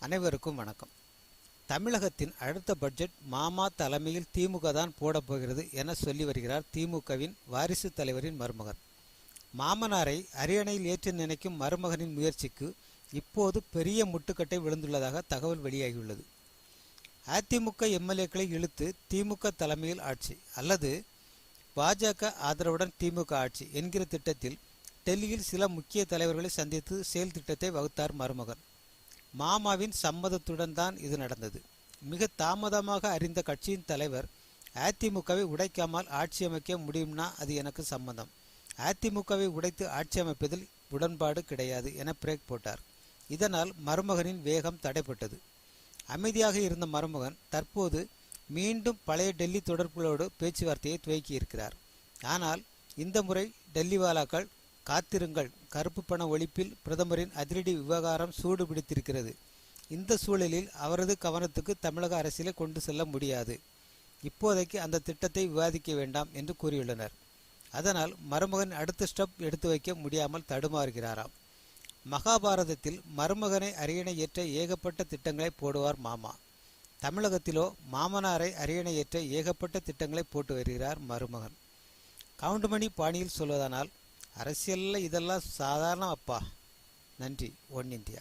அனைவருக்கும் வணக்கம். தமிழகத்தின் அடுத்த பட்ஜெட் மாமா தலைமையில் திமுக தான் போடப்போகிறது என சொல்லி வருகிறார் திமுகவின் வாரிசு தலைவரின் மருமகன். மாமனாரை அரியணையில் ஏற்று நினைக்கும் மருமகனின் முயற்சிக்கு இப்போது பெரிய முட்டுக்கட்டை விழுந்துள்ளதாக தகவல் வெளியாகியுள்ளது. அதிமுக எம்எல்ஏக்களை இழுத்து திமுக தலைமையில் ஆட்சி அல்லது பாஜக ஆதரவுடன் திமுக ஆட்சி என்கிற திட்டத்தில் டெல்லியில் சில முக்கிய தலைவர்களை சந்தித்து செயல் திட்டத்தை வகுத்தார் மருமகன். மாமாவின் சம்மதத்துடன் தான் இது நடந்தது. மிக தாமதமாக அறிந்த கட்சியின் தலைவர் அதிமுகவை உடைக்காமல் ஆட்சி அமைக்க முடியும்னா அது எனக்கு சம்மதம். அதிமுகவை உடைத்து ஆட்சி அமைப்பதில் உடன்பாடு கிடையாது என பிரேக் போட்டார். இதனால் மருமகனின் வேகம் தடைப்பட்டது. அமைதியாக இருந்த மருமகன் தற்போது மீண்டும் பழைய டெல்லி தொடர்புகளோடு பேச்சுவார்த்தையை துவக்கியிருக்கிறார். ஆனால் இந்த முறை டெல்லிவாலாக்கள் காத்திருங்கள். கருப்பு பண ஒழிப்பில் பிரதமரின் அதிரடி விவகாரம் சூடு பிடித்திருக்கிறது இந்த சூழலில் அவரது கவனத்துக்கு தமிழக அரசியலை கொண்டு செல்ல முடியாது. இப்போதைக்கு அந்த திட்டத்தை விவாதிக்க வேண்டாம் என்று கூறியுள்ளனர். அதனால் மருமகன் அடுத்த ஸ்டெப் எடுத்து வைக்க முடியாமல் தடுமாறுகிறாராம். மகாபாரதத்தில் மருமகனை அரியணை ஏற்ற ஏகப்பட்ட திட்டங்களை போடுவார் மாமா. தமிழகத்திலோ மாமனாரை அரியணை ஏற்ற ஏகப்பட்ட திட்டங்களை போட்டு வருகிறார் மருமகன். கவுண்டுமணி பாணியில் சொல்வதானால் அரசியலில் இதெல்லாம் சாதாரண அப்பா. நன்றி. One India.